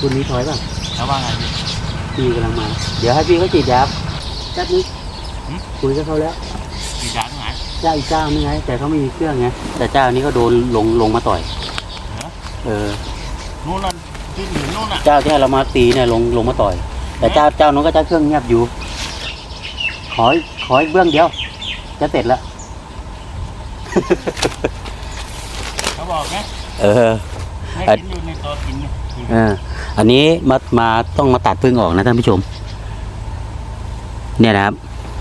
คุณนี้ถอยป่ะแล้วว่าไงพี่พี่กำลังมา เดี๋ยวให้พี่เขาฉีดยาแป๊บนึงหืมคุยกับเขาแล้วมียาตรงไหนเจ้าอีกเจ้านี่ไง แต่เขาไม่มีเครื่องไงแต่เจ้านี้ก็โดนลงลงมาต่อยเหรอเออนู่นน่ะที่หนึ่งนู่นน่ะเจ้าที่ให้เรามาตีเนี่ยลงลงมาต่อย แต่เจ้าเจ้านู้นก็เจ้าเครื่องเงียบอยู่ ขออีกขออีกเบื้องเดียว จะเสร็จแล้วเขาบอกไงเออ ให้กินอยู่ในตัวกินเนี่ยเอออันนี้มามาต้องมาตัดพึ่งออกนะท่านผู้ชม เนี่ยนะครับ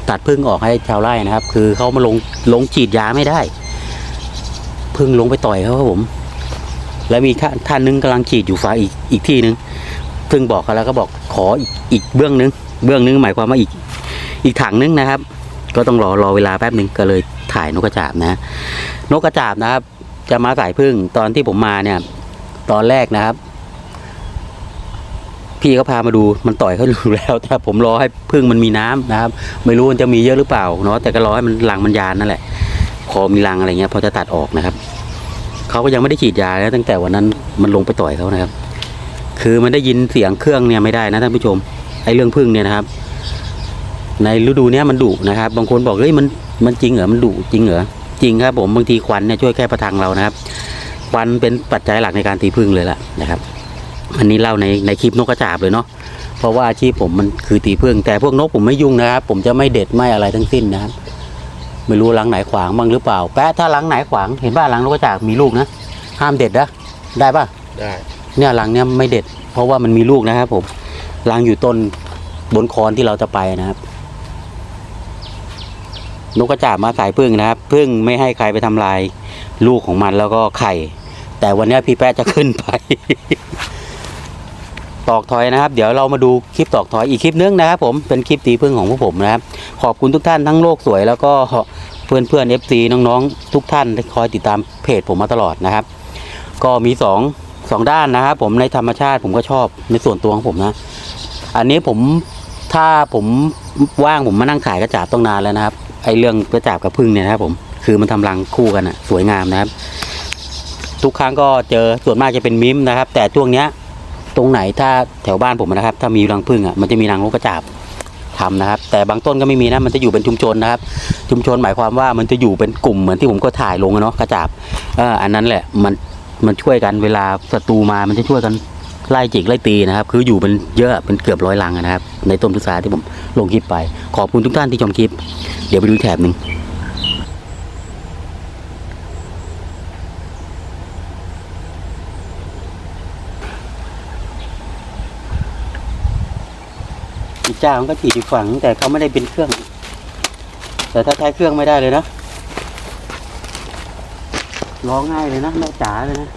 ตัดพึ่งออกให้ชาวไร่นะครับ คือเขามาลงลงฉีดยาไม่ได้พึ่งลงไปต่อยเขาครับผม แล้วมีท่านท่านนึงกำลังฉีดอยู่ฝ่ายอีกอีกที่นึงพึ่งบอกเขาแล้วก็บอกขออีกอีกเบื้องนึง เบื้องนึงหมายความว่าอีกอีกถังนึงนะครับ ก็ต้องรอรอเวลาแป๊บนึงก็เลยถ่ายนกกระจาบนะ นกกระจาบนะครับ จะมาใส่พึ่งตอนที่ผมมาเนี่ย ตอนแรกนะครับ พี่เขาพามาดูมันต่อยเขาอยู่แล้ว แต่ผมรอให้พึ่งมันมีน้ำนะครับ ไม่รู้มันจะมีเยอะหรือเปล่าเนาะแต่ก็รอให้มันรังมันยานนั่นแหละพอมีรังอะไรเงี้ยพอจะตัดออกนะครับเขาก็ยังไม่ได้ฉีดยานะตั้งแต่วันนั้นมันลงไปต่อยเขานะครับ คือมันได้ยินเสียงเครื่องเนี่ยไม่ได้นะท่านผู้ชมไอ้เรื่องพึ่งเนี่ยนะครับ ในฤดูเนี้ยมันดุนะครับ บางคนบอกเฮ้ยมันมันจริงเหรอมันดุจริงเหรอจริงครับผมบางทีควันเนี่ยช่วยแก้ประทังเรานะครับ ควันเป็นปัจจัยหลักในการตีพึ่งเลยล่ะนะครับอันนี้เล่าในในคลิปนกกระจาบเลยเนาะเพราะว่าอาชีพผมมันคือตีพึ่ง แต่พวกนกผมไม่ยุ่งนะครับ ผมจะไม่เด็ดไม่อะไรทั้งสิ้นนะครับไม่รู้หลังไหนขวางบ้างหรือเปล่าแปะถ้าหลังไหนขวางเห็นป่ะหลังนกกระจาบมีลูกนะห้ามเด็ดนะได้ป่ะได้เนี่ยหลังเนี่ยไม่เด็ด เพราะว่ามันมีลูกนะครับ ผมหลังอยู่ต้นบนคอนที่เราจะไปนะครับ นกกระจาบมาสายพึ่งนะครับ พึ่งไม่ให้ใครไปทำลาย ลูกของมันแล้วก็ไข่ แต่วันนี้พี่แป๊ะจะขึ้นไป ตอกถอยนะครับ เดี๋ยวเรามาดูคลิปตอกถอยอีกคลิปนึงนะครับ ผมเป็นคลิปตีพึ่งของพวกผมนะครับ ขอบคุณทุกท่านทั้งโลกสวย แล้วก็เพื่อนเพื่อนเอฟซีน้องๆ ทุกท่านที่คอยติดตามเพจผมมาตลอดนะครับ ก็มีสองสองด้านนะครับ ผมในธรรมชาติผมก็ชอบในส่วนตัวของผมนะ อันนี้ผมถ้าผมว่างผมมานั่งขายกระจาบต้องนานแล้วนะครับไอเรื่องกระจาบกับพึ่งเนี่ยนะครับผมคือมันทำรังคู่กันอะสวยงามนะครับ ทุกครั้งก็เจอส่วนมากจะเป็นมิมนะครับ แต่ช่วงเนี้ยตรงไหนถ้าแถวบ้านผมนะครับ ถ้ามีรังผึ้งอะมันจะมีรังนกกระจาบทำนะครับ แต่บางต้นก็ไม่มีนะมันจะอยู่เป็นชุมชนนะครับ ชุมชนหมายความว่ามันจะอยู่เป็นกลุ่มเหมือนที่ผมก็ถ่ายลงอะเนาะกระจาบเอออันนั้นแหละมันมันช่วยกันเวลาศัตรูมามันจะช่วยกันไล่จิกไล่ตีนะครับ คืออยู่เป็นเยอะเป็นเกือบร้อยรังนะครับ ในต้นพุทราที่ผมลงคลิปไป ขอบคุณทุกท่านที่ชมคลิป เดี๋ยวไปดูแถบหนึ่ง อีกเจ้ามันก็ฉีดอีกฝั่งแต่เขาไม่ได้เป็นเครื่อง แต่ถ้าใช้เครื่องไม่ได้เลยนะร้องง่ายเลยนะแม่จ๋าเลยนะ